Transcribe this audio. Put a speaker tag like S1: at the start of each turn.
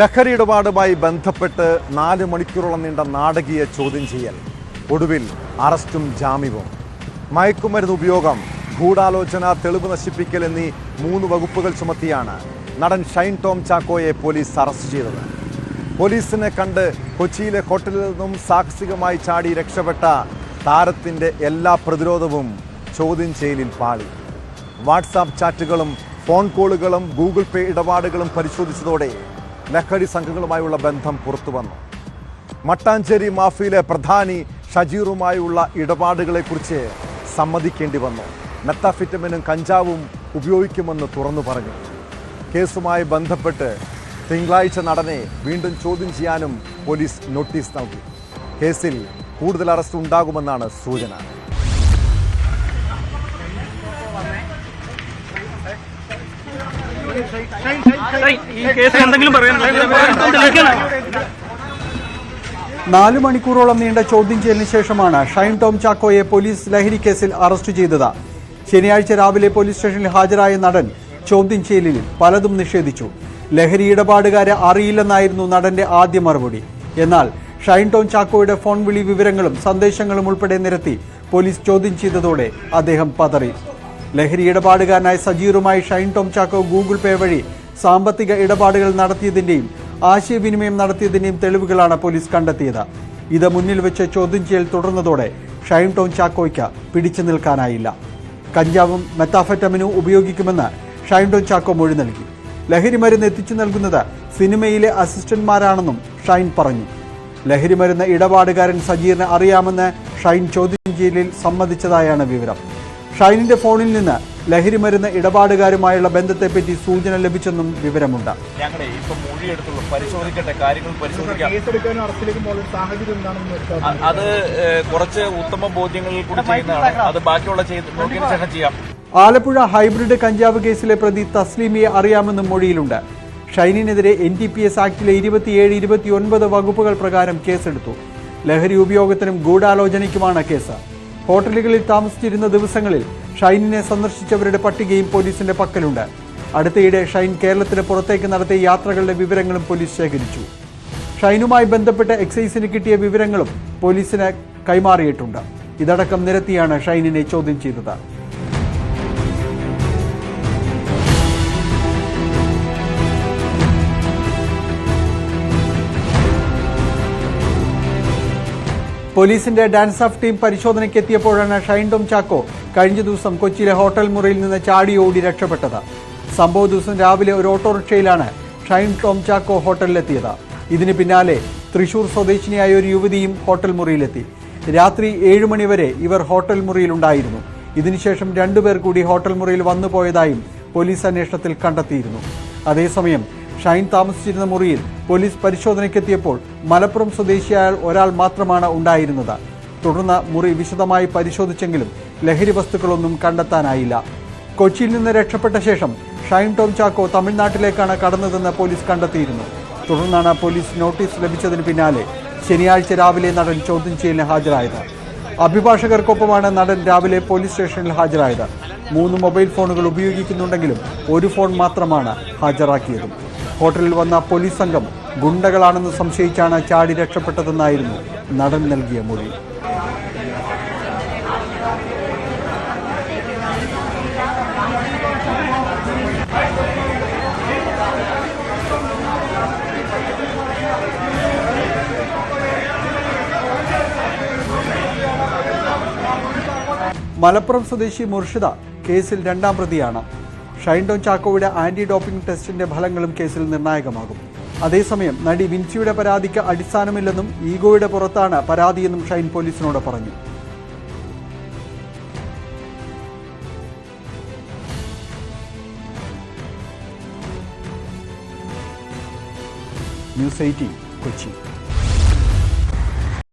S1: ലഹരി ഇടപാടുമായി ബന്ധപ്പെട്ട് നാല് മണിക്കൂറോളം നീണ്ട നാടകീയ ചോദ്യം ചെയ്യൽ. ഒടുവിൽ അറസ്റ്റും ജാമ്യവും. മയക്കുമരുന്ന് ഉപയോഗം ഗൂഢാലോചന തെളിവ് നശിപ്പിക്കൽ എന്നീ മൂന്ന് വകുപ്പുകൾ ചുമത്തിയാണ് നടൻ ഷൈൻ ടോം ചാക്കോയെ പോലീസ് അറസ്റ്റ് ചെയ്തത്. പോലീസിനെ കണ്ട് കൊച്ചിയിലെ ഹോട്ടലിൽ നിന്നും സാഹസികമായി ചാടി രക്ഷപ്പെട്ട താരത്തിന്റെ എല്ലാ പ്രതിരോധവും ചോദ്യം ചെയ്യലിൽ പാളി. വാട്സാപ്പ് ചാറ്റുകളും ഫോൺ കോളുകളും ഗൂഗിൾ പേ ഇടപാടുകളും പരിശോധിച്ചതോടെ ലഹരി സംഘങ്ങളുമായുള്ള ബന്ധം പുറത്തു വന്നു മട്ടാഞ്ചേരി മാഫിയിലെ പ്രധാനി ഷജീറുമായുള്ള ഇടപാടുകളെക്കുറിച്ച് സമ്മതിക്കേണ്ടി വന്നു മെത്താഫിറ്റമിനും കഞ്ചാവും ഉപയോഗിക്കുമെന്ന് തുറന്നു പറഞ്ഞു. കേസുമായി ബന്ധപ്പെട്ട് തിങ്കളാഴ്ച നടനെ വീണ്ടും ചോദ്യം ചെയ്യാനും പോലീസ് നോട്ടീസ് നൽകി. കേസിൽ കൂടുതൽ അറസ്റ്റ് ഉണ്ടാകുമെന്നാണ് സൂചന.
S2: നാലു മണിക്കൂറോളം നീണ്ട ചോദ്യം ചെയ്യലിന് ശേഷമാണ് ഷൈൻ ടോം ചാക്കോയെ പോലീസ് ലഹരി കേസിൽ അറസ്റ്റ് ചെയ്തത്. ശനിയാഴ്ച രാവിലെ പോലീസ് സ്റ്റേഷനിൽ ഹാജരായ നടൻ ചോദ്യം ചെയ്യലിൽ പലതും നിഷേധിച്ചു. ലഹരി ഇടപാടുകാരെ അറിയില്ലെന്നായിരുന്നു നടന്റെ ആദ്യ മറുപടി. എന്നാൽ ഷൈൻ ടോം ചാക്കോയുടെ ഫോൺ വിളി വിവരങ്ങളും സന്ദേശങ്ങളും ഉൾപ്പെടെ നിരത്തി പോലീസ് ചോദ്യം ചെയ്തതോടെ അദ്ദേഹം പതറി. ലഹരി ഇടപാടുകാരനായ സജീറുമായി ഷൈൻ ടോം ചാക്കോ ഗൂഗിൾ പേ വഴി സാമ്പത്തിക ഇടപാടുകൾ നടത്തിയതിന്റെയും ആശയവിനിമയം നടത്തിയതിന്റെയും തെളിവുകളാണ് പോലീസ് കണ്ടെത്തിയത്. ഇത് മുന്നിൽ വെച്ച് ചോദ്യം ചെയ്യൽ തുടർന്നതോടെ ഷൈൻ ടോം ചാക്കോയ്ക്ക് പിടിച്ചു നിൽക്കാനായില്ല. കഞ്ചാവും മെത്താഫറ്റമിനും ഉപയോഗിക്കുമെന്ന് ഷൈൻ ടോം ചാക്കോ മൊഴി നൽകി. ലഹരി മരുന്ന് എത്തിച്ചു നൽകുന്നത് സിനിമയിലെ അസിസ്റ്റന്റ്മാരാണെന്നും ഷൈൻ പറഞ്ഞു. ലഹരി മരുന്ന് ഇടപാടുകാരൻ സജീറിനെ അറിയാമെന്ന് ഷൈൻ ചോദ്യം ചെയ്യലിൽ സമ്മതിച്ചതായാണ് വിവരം. ഷൈനിന്റെ ഫോണിൽ നിന്ന് ലഹരി മരുന്ന് ഇടപാടുകാരുമായുള്ള ബന്ധത്തെപ്പറ്റി സൂചന ലഭിച്ചെന്നും വിവരമുണ്ട്.
S3: ഞങ്ങളെ ഇപ്പൊ പരിശോധിക്കട്ടെ കാര്യങ്ങൾ പരിശോധിക്കാം. അത് കുറച്ച് ഉത്തമ ബോധ്യങ്ങളിൽ കൂടി ചെയ്യുന്നതാണ്. അത് ബാക്കിയുള്ള ശേഷം ചെയ്യാം.
S2: ആലപ്പുഴ ഹൈബ്രിഡ് കഞ്ചാവ് കേസിലെ പ്രതി തസ്ലീമിയെ അറിയാമെന്നും മൊഴിയിലുണ്ട്. ഷൈനിനെതിരെ എൻ ഡി പി എസ് ആക്ടിലെ ഇരുപത്തിയേഴ് ഇരുപത്തിയൊൻപത് വകുപ്പുകൾ പ്രകാരം കേസെടുത്തു. ലഹരി ഉപയോഗത്തിനും ഗൂഢാലോചനയ്ക്കുമാണ് കേസ്. ഹോട്ടലുകളിൽ താമസിച്ചിരുന്ന ദിവസങ്ങളിൽ ഷൈനിനെ സന്ദർശിച്ചവരുടെ പട്ടികയും പോലീസിന്റെ പക്കലുണ്ട്. അടുത്തയിടെ ഷൈൻ കേരളത്തിന് പുറത്തേക്ക് നടത്തിയ യാത്രകളുടെ വിവരങ്ങളും പോലീസ് ശേഖരിച്ചു. ഷൈനുമായി ബന്ധപ്പെട്ട് എക്സൈസിന് കിട്ടിയ വിവരങ്ങളും പോലീസിന് കൈമാറിയിട്ടുണ്ട്. ഇതടക്കം നിരത്തിയാണ് ഷൈനിനെ ചോദ്യം ചെയ്തത്. പോലീസിന്റെ ഡാൻസ് ഓഫ് ടീം പരിശോധനയ്ക്ക് എത്തിയപ്പോഴാണ് ഷൈൻ ടോം ചാക്കോ കഴിഞ്ഞ ദിവസം കൊച്ചിയിലെ ഹോട്ടൽ മുറിയിൽ നിന്ന് ചാടി ഓടി രക്ഷപ്പെട്ടത്. സംഭവ ദിവസം രാവിലെ ഒരു ഓട്ടോറിക്ഷയിലാണ് ഷൈൻ ടോം ചാക്കോ ഹോട്ടലിലെത്തിയത്. ഇതിന് പിന്നാലെ തൃശൂർ സ്വദേശിനിയായ ഒരു യുവതിയും ഹോട്ടൽ മുറിയിലെത്തി. രാത്രി ഏഴ് മണിവരെ ഇവർ ഹോട്ടൽ മുറിയിലുണ്ടായിരുന്നു. ഇതിനുശേഷം രണ്ടുപേർ കൂടി ഹോട്ടൽ മുറിയിൽ വന്നു പോയതായും പോലീസ് അന്വേഷണത്തിൽ കണ്ടെത്തിയിരുന്നു. അതേസമയം ഷൈൻ താമസിച്ചിരുന്ന മുറിയിൽ പോലീസ് പരിശോധനയ്ക്കെത്തിയപ്പോൾ മലപ്പുറം സ്വദേശിയായ ഒരാൾ മാത്രമാണ് ഉണ്ടായിരുന്നത്. തുടർന്ന് മുറി വിശദമായി പരിശോധിച്ചെങ്കിലും ലഹരി വസ്തുക്കളൊന്നും കണ്ടെത്താനായില്ല. കൊച്ചിയിൽ നിന്ന് രക്ഷപ്പെട്ട ശേഷം ഷൈൻ ടോം ചാക്കോ തമിഴ്നാട്ടിലേക്കാണ് കടന്നതെന്ന് പോലീസ് കണ്ടെത്തിയിരുന്നു. തുടർന്നാണ് പോലീസ് നോട്ടീസ് ലഭിച്ചതിന് പിന്നാലെ ശനിയാഴ്ച രാവിലെ നടൻ ചോദ്യം ചെയ്യലിന് ഹാജരായത്. അഭിഭാഷകർക്കൊപ്പമാണ് നടൻ രാവിലെ പോലീസ് സ്റ്റേഷനിൽ ഹാജരായത്. മൂന്ന് മൊബൈൽ ഫോണുകൾ ഉപയോഗിക്കുന്നുണ്ടെങ്കിലും ഒരു ഫോൺ മാത്രമാണ് ഹാജരാക്കിയതും. ഹോട്ടലിൽ വന്ന പോലീസ് സംഘം ഗുണ്ടകളാണെന്ന് സംശയിച്ചാണ് ചാടി രക്ഷപ്പെട്ടതെന്നായിരുന്നു നടൻ നൽകിയ മൊഴി. മലപ്പുറം സ്വദേശി മുർഷിദ കേസിൽ രണ്ടാം പ്രതിയാണ്. ഷൈൻ ടോൺ ചാക്കോയുടെ ആന്റി ഡോപ്പിംഗ് ടെസ്റ്റിന്റെ ഫലങ്ങളും കേസിൽ നിർണായകമാകും. അതേസമയം നടി വിൻസിയുടെ പരാതിക്ക് അടിസ്ഥാനമില്ലെന്നും ഈഗോയുടെ പുറത്താണ് പരാതിയെന്നും ഷൈൻ പോലീസിനോട് പറഞ്ഞു. News Eighteen Kochi.